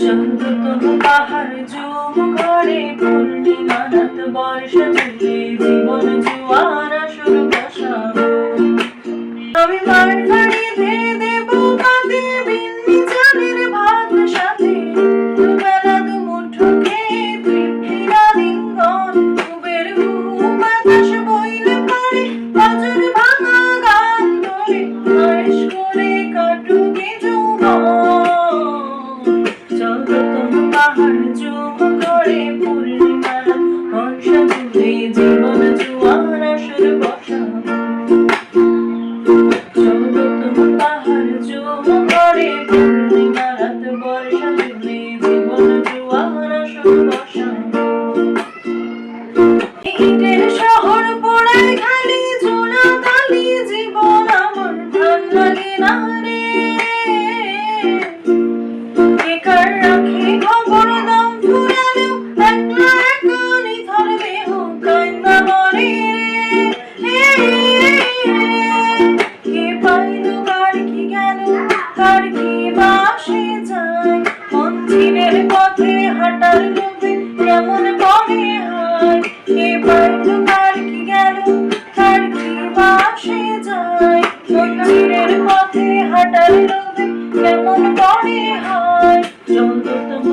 চন্দ্র তনু পাহাড় যুগ করে পূর্ণিমা রাত বর্ষ জুড়ে with me. দিনের পথে হাঁটার লোভে কেমন করে হয় কে পাইল তার কি গেল, তার কি বাসে যায়? মন্দিরের পথে হাঁটার লোভে কেমন করে হয় চন্দ্র তবু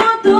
মতো